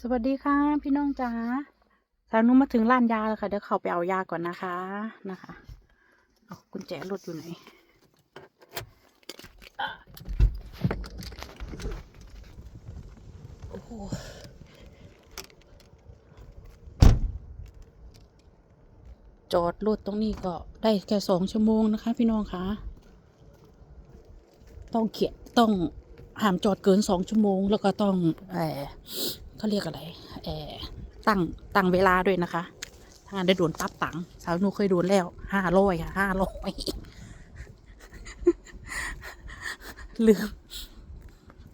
สวัสดีค่ะ พี่น้องจ๋าสาวนุมาถึงร้านยาแล้วค่ะ เดี๋ยวเขาไปเอายาก่อนนะคะนะคะเอากุญแจรถอยู่ไหนโอ้โหจอดรถตรงนี้ก็ได้แค่สองชั่วโมงนะคะ พี่น้องคะต้องเขียนต้องห้ามจอดเกินสองชั่วโมง แล้วก็ต้องเออ เขาเรียกอะไรเอตั้งตั้งเวลาด้วยนะคะถ้างานได้โดนตับตังสาวหนูเคยโดนแล้วห้าร้อยค่ะห้าร้อยลืม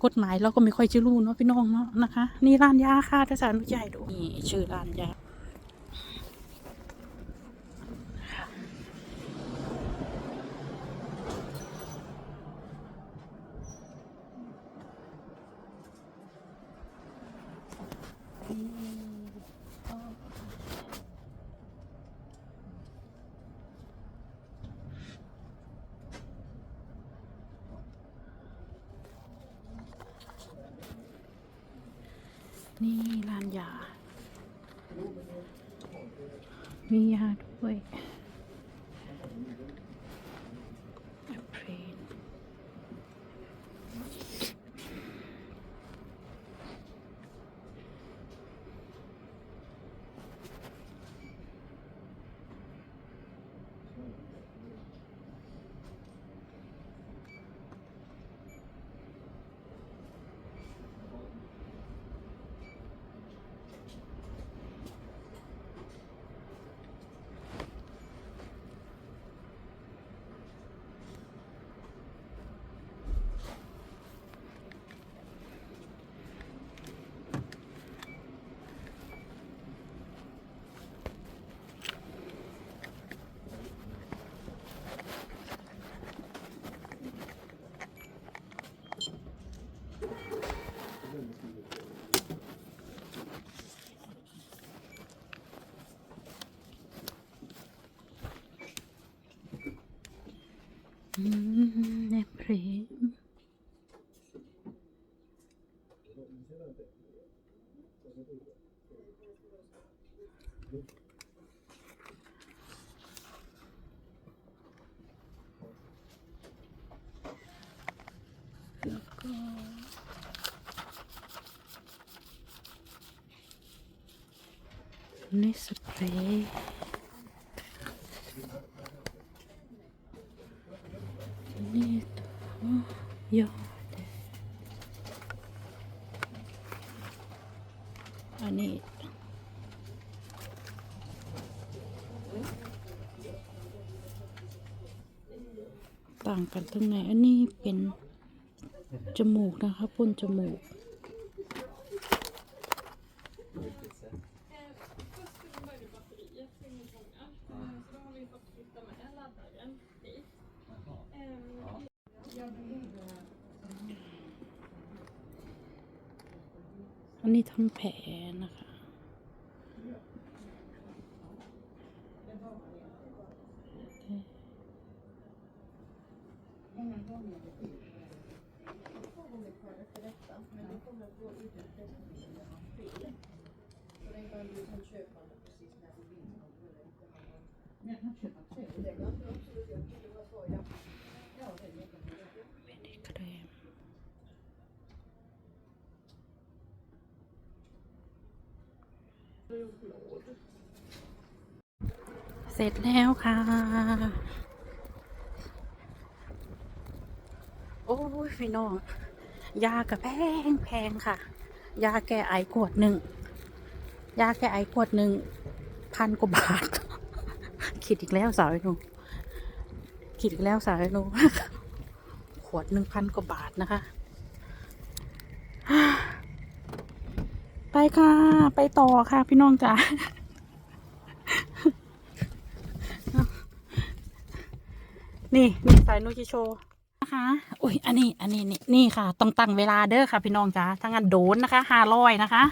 กฎหมายเราก็ไม่ค่อยจะรู้เนาะพี่น้องเนาะนะคะ นี่ร้านยาค่ะถ้าสาวนุใหญ่ดูนี่ชื่อร้านยา นี่ร้านยา มียาด้วยแอปเพรน อืมแอปเพรนแล้วก็นี่สเปรย์ นี่ตัว ยอด อันนี้ต่างกันตรงไหน อันนี้เป็นจมูกนะคะพ่นจมูกอัน นี้ทำแผลนะคะเป็นเครม เส ร็จแล้วค่ะ โอ้ยพี่น้อง ยากระแพงแพงค่ะ ยาแก้ไอขวดหนึ่ง ยาแก้ไอขวดหนึ่งพันกว่าบาท คิดอีกแล้วสาวไอ้หนูคิดอีกแล้วสาวไอ้หนูขวดหนึ่งพันกว่าบาทนะคะ ไปค่ะ ไปต่อค่ะพี่น้องจ๋า นี่นี่สายนูจิโชนะคะอุ้ยอันนี้ อันนี้นี่นี่ค่ะ ต้องตั้งเวลาเด้อค่ะ พี่น้องจ๋าถ้างั้นโดนนะคะห้าร้อยนะคะ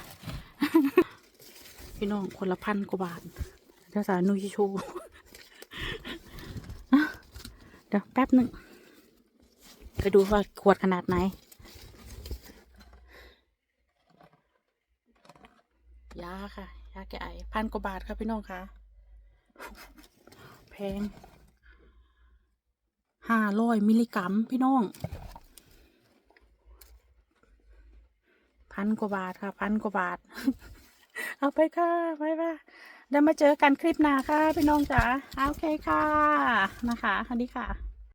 พี่น้องคนละพันกว่าบาทเดี๋ยวสายนูจิโชเดี๋ยวแป๊บหนึ่งไปดูว่าขวดขนาดไหน ยาค่ะ ยาแก้ไอพันกว่าบาทค่ะพี่น้องค่ะ แพง ห้าร้อยมิลลิกรัมพี่น้อง พันกว่าบาทค่ะ พันกว่าบาท เอาไปค่ะไปว่าเดี๋ยวมาเจอกันคลิปหน้าค่ะ พี่น้องจ๋าโอเคค่ะนะคะสวัสดีค่ะ